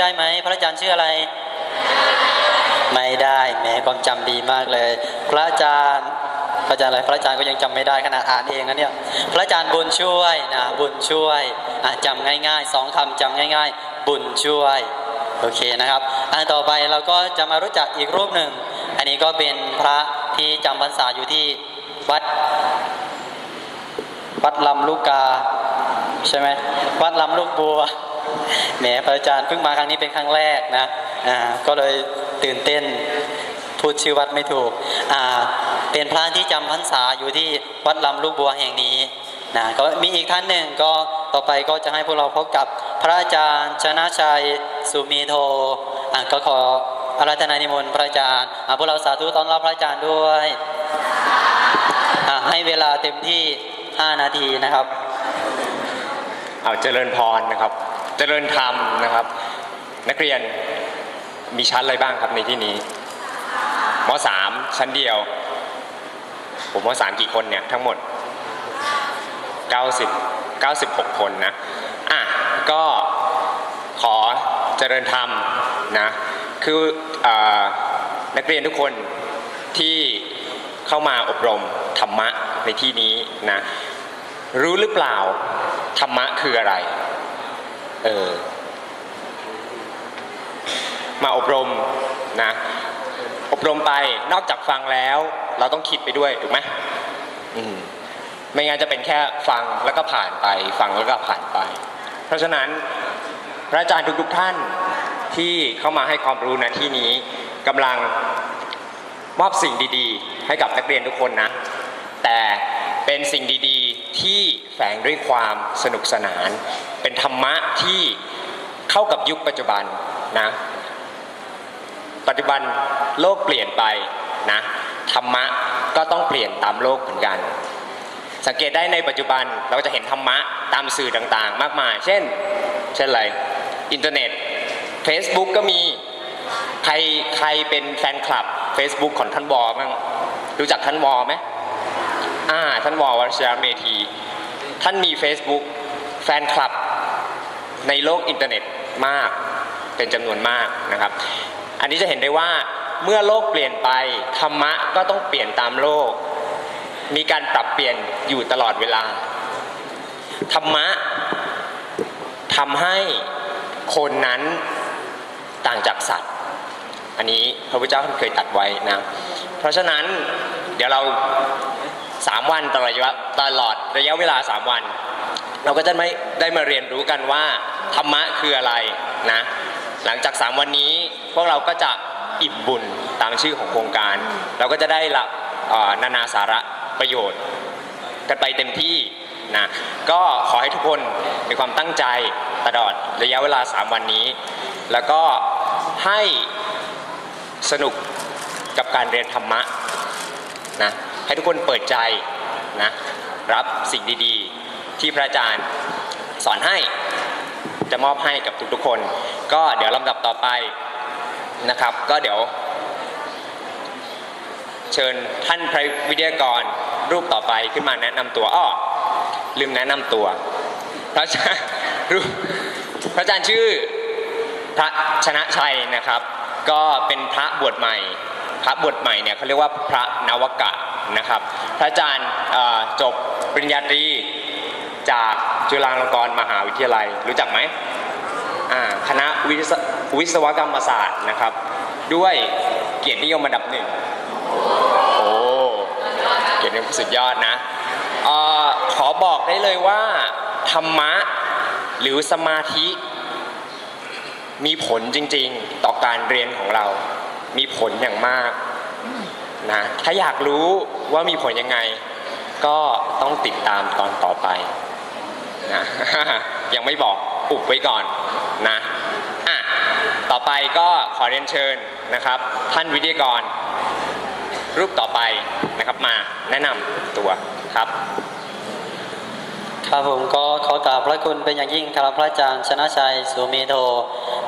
ได้ไหมพระอาจารย์ชื่ออะไร ไม่ได้แหมความจำดีมากเลย พระอาจารย์พระอาจารย์อะไรพระอาจารย์ก็ยังจำไม่ได้ขนาดอ่านเองนะเนี่ยพระอาจารย์บุญช่วยนะบุญช่วยอะจำง่ายๆสองคำจำง่าย ๆ บุญช่วยโอเคนะครับอันต่อไปเราก็จะมารู้จักอีกรูปหนึ่ง อันนี้ก็เป็นพระที่จำพรรษาอยู่ที่วัดวัดลำลูกกาใช่ไหมวัดลำลูกบัว แหมพระอาจารย์เพิ่งมาครั้งนี้เป็นครั้งแรกนะอ่าก็เลยตื่นเต้นพูดชื่อวัดไม่ถูกอ่าเป็นพระที่จำพรรษาอยู่ที่วัดลำลูกบัวแห่งนี้นะก็มีอีกท่านหนึ่งก็ต่อไปก็จะให้พวกเราพบกับพระอาจารย์ชนะชัยสุมีโทอ่าก็ขออาราธนานิมนต์พระอาจารย์อ่าพวกเราสาธุต้อนรับพระอาจารย์ด้วยอ่าให้เวลาเต็มที่ 5 นาทีนะครับ เอาเจริญพรนะครับ เจริญธรรมนะครับ นักเรียนมีชั้นอะไรบ้างครับในที่นี้มสามชั้นเดียว ผมมสามกี่คนเนี่ยทั้งหมด 90 96 คนนะอะก็ขอเจริญธรรมนะคืออนักเรียนทุกคนที่เข้ามาอบรมธรรมะในที่นี้นะรู้หรือเปล่าธรรมะคืออะไร เออ มาอบรมนะ อบรมไปนอกจากฟังแล้ว เราต้องคิดไปด้วยถูกไหมอืมไม่งั้นจะเป็นแค่ฟังแล้วก็ผ่านไป ฟังแล้วก็ผ่านไป เพราะฉะนั้นพระอาจารย์ทุก ๆท่านที่เข้ามาให้ความรู้ณที่นี้กำลังมอบสิ่งดีๆ ให้กับนักเรียนทุกคนนะ แต่เป็นสิ่งดีๆ ที่แฝงด้วยความสนุกสนาน เป็นธรรมะที่เข้ากับยุคปัจจุบันนะปัจจุบันโลกเปลี่ยนไปนะธรรมะก็ต้องเปลี่ยนตามโลกเหมือนกัน สังเกตได้ในปัจจุบันเราจะเห็นธรรมะตามสื่อต่างๆ มากมาย เช่น เช่นอะไรอินเทอร์เน็ต Facebook ก็มีใครใครเป็นแฟนคลับ Facebook ของท่านวอบ้งรู้จักท่านวอไหมอ่าท่านวอวชรเมธี ท่านมี Facebook แฟนคลับ ในโลกอินเทอร์เน็ตมากเป็นจำนวนมากนะครับ อันนี้จะเห็นได้ว่าเมื่อโลกเปลี่ยนไปธรรมะก็ต้องเปลี่ยนตามโลก มีการปรับเปลี่ยนอยู่ตลอดเวลา ธรรมะทำให้คนนั้นต่างจากสัตว์ อันนี้พระพุทธเจ้าท่านเคยตัดไว้นะ เพราะฉะนั้นเดี๋ยวเราสามวันตลอดตลอดระยะเวลาสามวัน เราก็จะไม่ได้มาเรียนรู้กันว่าธรรมะคืออะไรนะหลังจากสามวันนี้พวกเราก็จะอิ่มบุญตามชื่อของโครงการ เราก็จะได้รับนานาสาระประโยชน์ กันไปเต็มที่นะก็ขอให้ทุกคนมีความตั้งใจตลอดระยะเวลา 3 วันนี้ แล้วก็ให้สนุกกับการเรียนธรรมะนะให้ทุกคนเปิดใจนะรับสิ่งดีๆ ที่พระอาจารย์สอนให้จะมอบให้กับทุกๆคน ก็เดี๋ยวลำดับต่อไปนะครับ ก็เดี๋ยว เชิญท่านพระวิทยากรรูปต่อไปขึ้นมาแนะนำตัวอ้อลืมแนะนำตัว พระอาจารย์รูปพระอาจารย์ชื่อพระชนะชัยนะครับ ก็เป็นพระบวชใหม่ พระบวชใหม่เนี่ยเขาเรียกว่าพระนวกะนะครับ พระอาจารย์จบปริญญาตรี จากจุฬาลงกรณ์มหาวิทยาลัย รู้จักไหมคณะวิศวิศวกรรมศาสตร์นะครับ ด้วยเกียรตินิยมอันดับหนึ่งโอ้เกียรตินิยมสุดยอดนะออขอบอกได้เลยว่า ธรรมะหรือสมาธิ มีผลจริงๆ ต่อการเรียนของเรา มีผลอย่างมากนะถ้าอยากรู้ว่ามีผลยังไง ก็ต้องติดตามตอนต่อไป นะยังไม่บอกอุบไว้ก่อนนะอะต่อไปก็ขอเรียนเชิญนะครับ ท่านวิทยากร รูปต่อไปนะครับมาแนะนำตัวครับครับผมก็ขอกราบพระคุณเป็นอย่างยิ่งครับพระอาจารย์ชนะชัยสุเมโท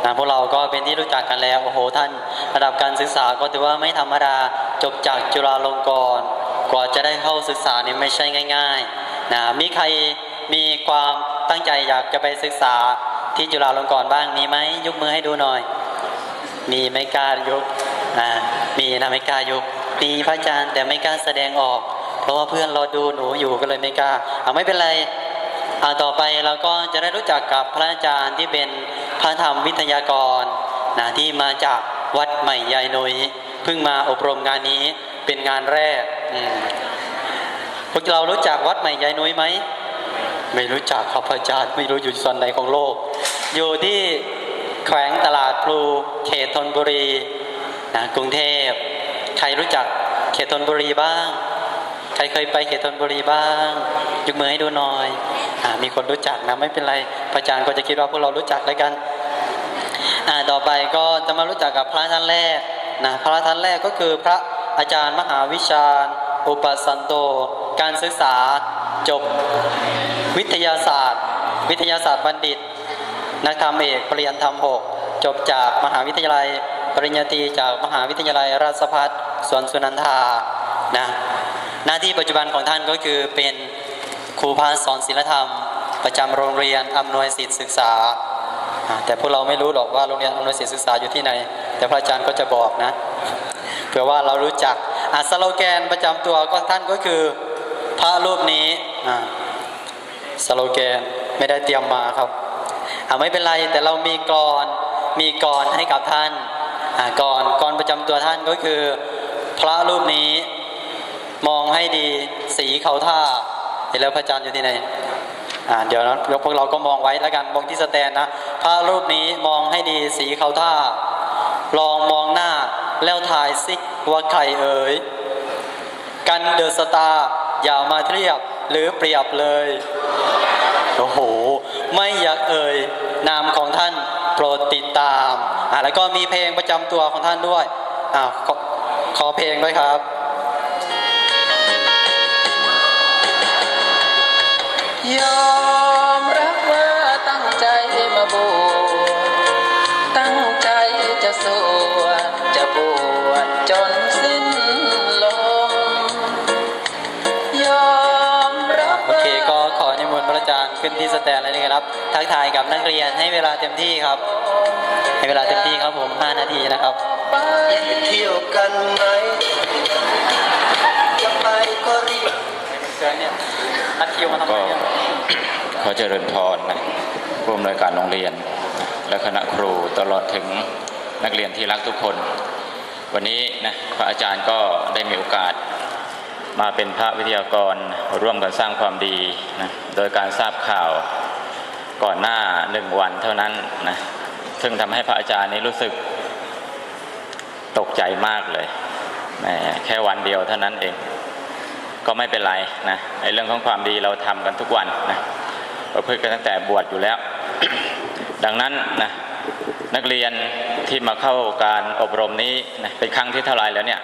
นะพวกเราก็เป็นที่รู้จักกันแล้วโอ้โหท่านระดับการศึกษาก็ถือว่าไม่ธรรมดาจบจากจุฬาลงกรณ์กว่าจะได้เข้าศึกษานี่ไม่ใช่ง่าย ๆนะมีใคร มีความตั้งใจอยากจะไปศึกษาที่จุฬาลงกรณ์บ้างมีไหมยกมือให้ดูหน่อย มีไม่กล้ายกอ่ามีนะไม่กล้ายกมีพระอาจารย์แต่ไม่กล้าแสดงออก เพราะว่าเพื่อนเราดูหนูอยู่ก็เลยไม่กล้าเอาไม่เป็นไรอ่าต่อไปเราก็จะได้รู้จักกับพระอาจารย์ที่เป็นพระธรรมวิทยากรนะที่มาจากวัดใหม่ยายนุยเพิ่งมาอบรมงานนี้เป็นงานแรกพวกเรารู้จักวัดใหม่ยายนุยไหม ไม่รู้จักครับพระอาจารย์ไม่รู้อยู่ส่วนไหนของโลก อยู่ที่แขวงตลาดพลูเขตธนบุรีนะกรุงเทพ ใครรู้จักเขตธนบุรีบ้าง ใครเคยไปเขตธนบุรีบ้างยกมือให้ดูหน่อยอมีคนรู้จักนะไม่เป็นไรพระอาจารย์ก็จะคิดว่าพวกเรารู้จักแล้วกันต่อไปก็จะมารู้จักกับพระท่านแรกนะพระท่านแรกก็คือพระอาจารย์มหาวิชาญอุปสันโต การศึกษา จบวิทยาศาสตร์ วิทยาศาสตร์บัณฑิต นักธรรมเอกปริญญาธรรมหกจบจากมหาวิทยาลัย ปริญญาตรีจากมหาวิทยาลัยราชภัฏสวนสุนันทานะหน้าที่ปัจจุบันของท่านก็คือเป็นครูพานสอนศิลธรรม ประจำโรงเรียนอำนวยสิทธิศึกษา แต่พวกเราไม่รู้หรอกว่าโรงเรียนอำนวยสิทธิศึกษาอยู่ที่ไหน แต่พระอาจารย์ก็จะบอกนะเผื่อว่าเรารู้จักอะสโลแกนประจำตัวก็ท่านก็คือ พระรูปนี้สโลแกนไม่ได้เตรียมมาครับไม่เป็นไรแต่เรามีกรอนมีกรอนให้กับท่านกรอนกรประจำตัวท่านก็คือ พระรูปนี้มองให้ดีสีเขาท่าเห็นแล้วพระอาจารย์อยู่ที่ไหนเดี๋ยวนะยวพวกเราก็มองไว้แล้วกันมองที่สแตนนะพระรูปนี้มองให้ดีสีเขาท่า ลองมองหน้าแล้วทายสิว่าใครเอ่ยกันเดอะสตาร์ อย่ามาเทียบหรือเปรียบเลย โอ้โห ไม่อยากเอ่ยนามของท่านโปรดติดตามอะแล้วก็มีเพลงประจำตัวของท่านด้วยอ่าขอขอเพลงด้วยครับ ยอมรับว่าตั้งใจมาบวชตั้งใจจะสวดจะบวชจน ขึ้นที่สแตนเลยนะครับ ทักทายกับนักเรียนให้เวลาเต็มที่ครับ ให้เวลาเต็มที่ครับผม 5 นาทีนะครับไปเที่ยวกันไหมจะไปก็รีบเสือเนี่ยนัดคิวมาทำไมก็เนี่ยขอเจริญพรนะผู้อำนวยการโรงเรียน และคณะครูตลอดถึงนักเรียนที่รักทุกคน วันนี้นะพระอาจารย์ก็ได้มีโอกาส มาเป็นพระวิทยากรร่วมกันสร้างความดีนะโดยการทราบข่าวก่อนหน้าหนึ่งวันเท่านั้นนะซึ่งทำให้พระอาจารย์นี้รู้สึกตกใจมากเลยแมแค่วันเดียวเท่านั้นเอง ก็ไม่เป็นไรนะในเรื่องของความดีเราทำกันทุกวันนะเราพึ่งกันตั้งแต่บวชอยู่แล้ว ดังนั้นนะนักเรียนที่มาเข้าการอบรมนี้นะเป็นครั้งที่เท่าไรแล้วเนี่ย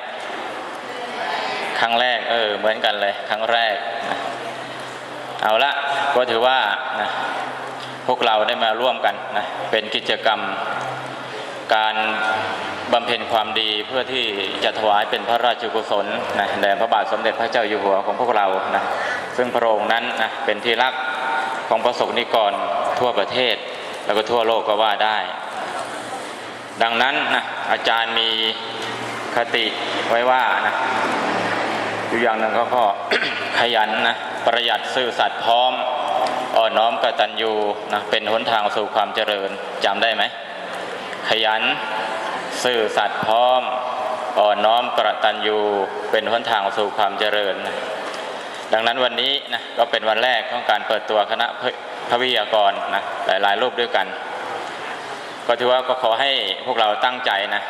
ครั้งแรก เออ เหมือนกันเลย ครั้งแรกนะเอาละก็ถือว่านะพวกเราได้มาร่วมกันนะเป็นกิจกรรมการบำเพ็ญความดีเพื่อที่จะถวายเป็นพระราชกุศลนะแด่พระบาทสมเด็จพระเจ้าอยู่หัวของพวกเรานะซึ่งพระองค์นั้นนะเป็นที่รักของประสบนิกรทั่วประเทศ แล้วก็ทั่วโลกก็ว่าได้ ดังนั้นนะอาจารย์มีคติไว้ว่านะ อยู่อย่างนึ่งก็ก็ขยันนะประหยัดซื่อสัตย์พร้อมอ่อนน้อมกตัญญูนะเป็นหนทางสู่ความเจริญจำได้ไหมขยันซื่อสัตย์พร้อมอ่อนน้อมกตัญญูเป็นหนทางสู่ความเจริญนะดังนั้นวันนี้นะก็เป็นวันแรกของการเปิดตัวคณะพระวิทยากรนะหลายๆรูปด้วยกัน ก็ถือว่าก็ขอให้พวกเราตั้งใจนะ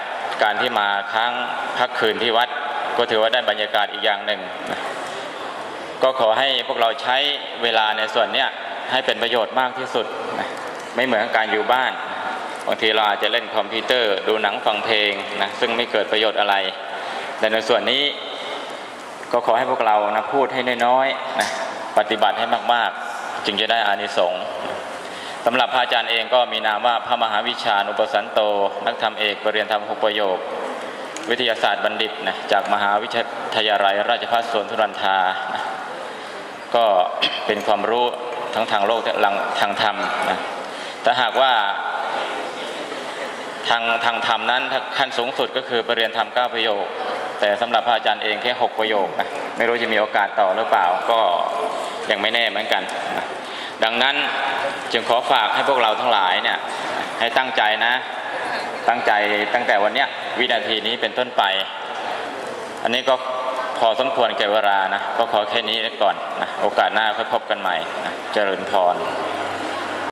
การที่มาค้างพักคืนที่วัด ก็ถือว่าได้บรรยากาศอีกอย่างหนึ่ง ก็ขอให้พวกเราใช้เวลาในส่วนเนี้ยให้เป็นประโยชน์มากที่สุด ไม่เหมือนกับการอยู่บ้าน บางทีเราอาจจะเล่นคอมพิวเตอร์ ดูหนังฟังเพลงนะซึ่งไม่เกิดประโยชน์อะไร แต่ในส่วนนี้ก็ขอให้พวกเรานะพูดให้น้อยๆนะปฏิบัติให้มากๆ จึงจะได้อานิสงส์สำหรับพระอาจารย์เองก็มีนามว่าพระมหาวิชานุปสันโต นักธรรมเอกปรริญญาธรรมหกประโยค วิทยาศาสตร์บัณฑิตนะจากมหาวิทยาลัยราชภัฏสวนทุรันทานะก็เป็นความรู้ทั้งทางโลกและทางธรรมนะถ้าหากว่าทางทางธรรมนั้นขั้นสูงสุดก็คือประเรียนธรรมเก้าประโยค แต่สำหรับพระอาจารย์เองแค่หกประโยคนะไม่รู้จะมีโอกาสต่อหรือเปล่าก็ยังไม่แน่เหมือนกันนะดังนั้นจึงขอฝากให้พวกเราทั้งหลายเนี่ยให้ตั้งใจนะ ตั้งใจตั้งแต่วันเนี้ยวินาทีนี้เป็นต้นไป อันนี้ก็พอสมควรแก่เวลานะ ก็ขอแค่นี้ก่อนนะ โอกาสหน้าค่อยพบกันใหม่นะเจริญพร